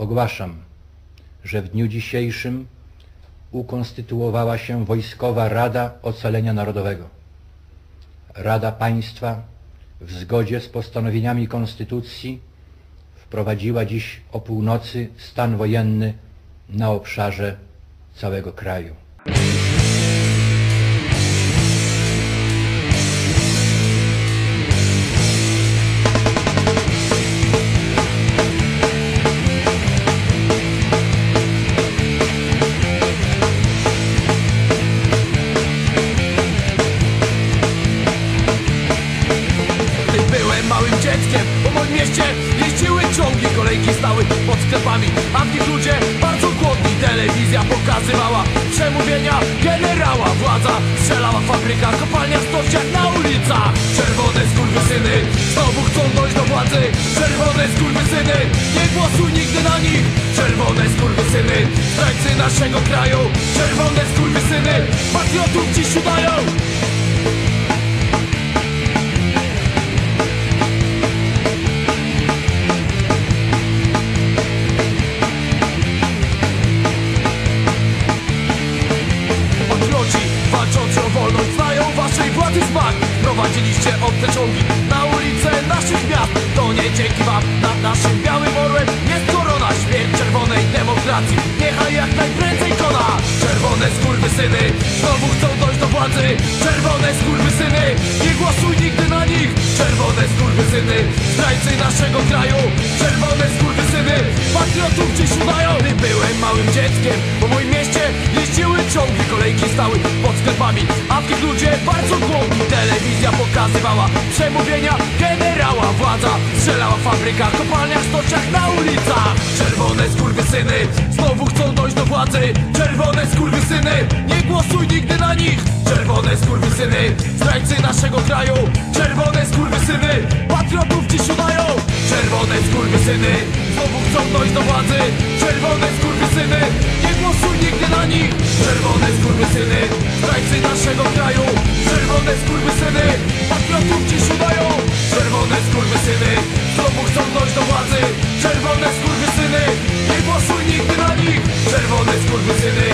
Ogłaszam, że w dniu dzisiejszym ukonstytuowała się Wojskowa Rada Ocalenia Narodowego. Rada Państwa w zgodzie z postanowieniami Konstytucji wprowadziła dziś o północy stan wojenny na obszarze całego kraju. Mieście. Jeździły ciągi Kolejki stały pod sklepami A w nich ludzie bardzo głodni. Telewizja pokazywała przemówienia generała Władza strzelała w fabrykach Kopalnia w stoczniach na ulicach. Czerwone skurwysyny Znowu chcą dojść do władzy. Czerwone skurwysyny Nie głosuj nigdy na nich. Czerwone skurwysyny Zdrajcy naszego kraju. Czerwone skurwysyny Patriotów dziś udają Prowadziliście obce czołgi na ulice naszych miast. To nie dzięki wam nad naszym białym orłem jest korona Śmierć czerwonej demokracji. Niechaj jak najprędzej kona. Czerwone skurwysyny znowu chcą dojść do władzy. Czerwone skurwysyny nie głosuj nigdy na nich. Czerwone skurwysyny zdrajcy naszego kraju. Czerwone skurwysyny patriotów dziś udają. Gdy byłem małym dzieckiem Kolejki stały pod sklepami A w nich ludzie bardzo głodni Telewizja pokazywała przemówienia generała Władza strzelała w fabrykach, kopalniach, stoczniach, na ulicach. Czerwone skurwysyny znowu chcą dojść do władzy. Czerwone skurwysyny nie głosuj nigdy na nich. Czerwone skurwysyny zdrajcy naszego kraju. Czerwone skurwysyny patriotów dziś udają. Czerwone skurwysyny znowu chcą dojść do władzy. Czerwone skurwysyny nie skurwysyny Zdrajcy naszego kraju. Czerwone skurwysyny Patriotów ci udają. Czerwone skurwysyny Znowu chcą dojść do władzy. Czerwone skurwysyny Nie głosuj nigdy na nich. Czerwone skurwysyny